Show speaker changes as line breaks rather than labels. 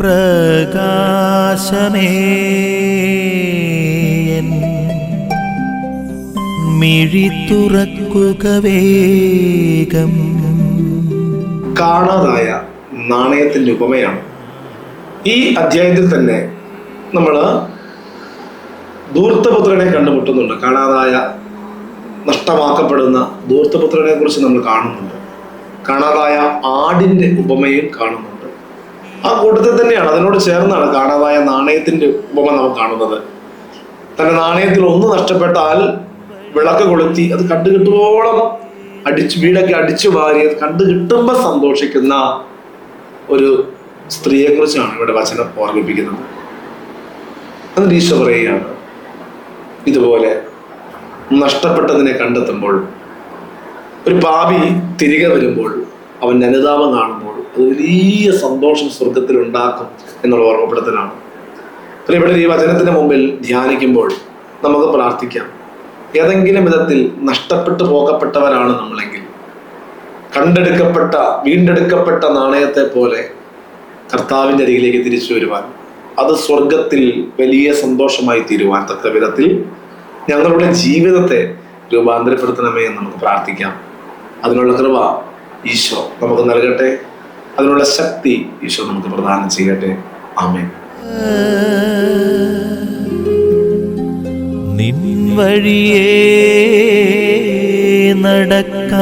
പ്രകാശമേ. മിഴി തുറക്കുക വേഗം.
കാണാതായ നാണയത്തിന്റെ ഉപമയാണ്. ഈ അധ്യായത്തിൽ തന്നെ നമ്മൾ ധൂർത്തപുത്രനെ കണ്ടുമുട്ടുന്നുണ്ട്. കാണാതായ നഷ്ടമാക്കപ്പെടുന്ന ധൂർത്തപുത്രനെ കുറിച്ച് നമ്മൾ കാണുന്നുണ്ട്. കാണാതായ ആടിന്റെ ഉപമയും കാണുന്നുണ്ട്. ആ കൂട്ടത്തിൽ തന്നെയാണ്. അതിനോട് ചേർന്നാണ് കാണാതായ നാണയത്തിന്റെ ഉപമ നാം കാണുന്നത്. തന്റെ നാണയത്തിൽ ഒന്ന് നഷ്ടപ്പെട്ടാൽ വിളക്ക് കൊളുത്തി അത് കണ്ടു അടിച്ച് വീടൊക്കെ അടിച്ചു വാരി അത് കണ്ടു സന്തോഷിക്കുന്ന ഒരു സ്ത്രീയെ കുറിച്ചാണ് ഇവിടെ വചനം ഓർമ്മിപ്പിക്കുന്നത്. എന്നിട്ട് ഈശോ പറയുകയാണ് ഇതുപോലെ നഷ്ടപ്പെട്ടതിനെ കണ്ടെത്തുമ്പോൾ ഒരു പാപി തിരികെ വരുമ്പോൾ അവന്റെ അനുതാപം കാണുമ്പോൾ അത് വലിയ സന്തോഷം സ്വർഗത്തിൽ ഉണ്ടാക്കും എന്നുള്ള ഓർമ്മപ്പെടുത്തലാണ്. ഇത്രയും ഈ വചനത്തിന് മുമ്പിൽ ധ്യാനിക്കുമ്പോൾ നമുക്ക് പ്രാർത്ഥിക്കാം. ഏതെങ്കിലും വിധത്തിൽ നഷ്ടപ്പെട്ടു പോകപ്പെട്ടവരാണ് നമ്മളെങ്കിൽ കണ്ടെടുക്കപ്പെട്ട വീണ്ടെടുക്കപ്പെട്ട നാണയത്തെ പോലെ കർത്താവിന്റെ അരികിലേക്ക് തിരിച്ചു വരുവാൻ അത് സ്വർഗത്തിൽ വലിയ സന്തോഷമായി തീരുവാൻ തക്ക വിധത്തിൽ ഞങ്ങളുടെ ജീവിതത്തെ രൂപാന്തരപ്പെടുത്തണമേ എന്ന് നമുക്ക് പ്രാർത്ഥിക്കാം. അതിനുള്ള കൃപ ഈശോ നമുക്ക് നൽകട്ടെ. അതിനുള്ള ശക്തി ഈശോ നമുക്ക് പ്രദാനം ചെയ്യട്ടെ. ആമേ
നിൻ വഴിയേ നടക്ക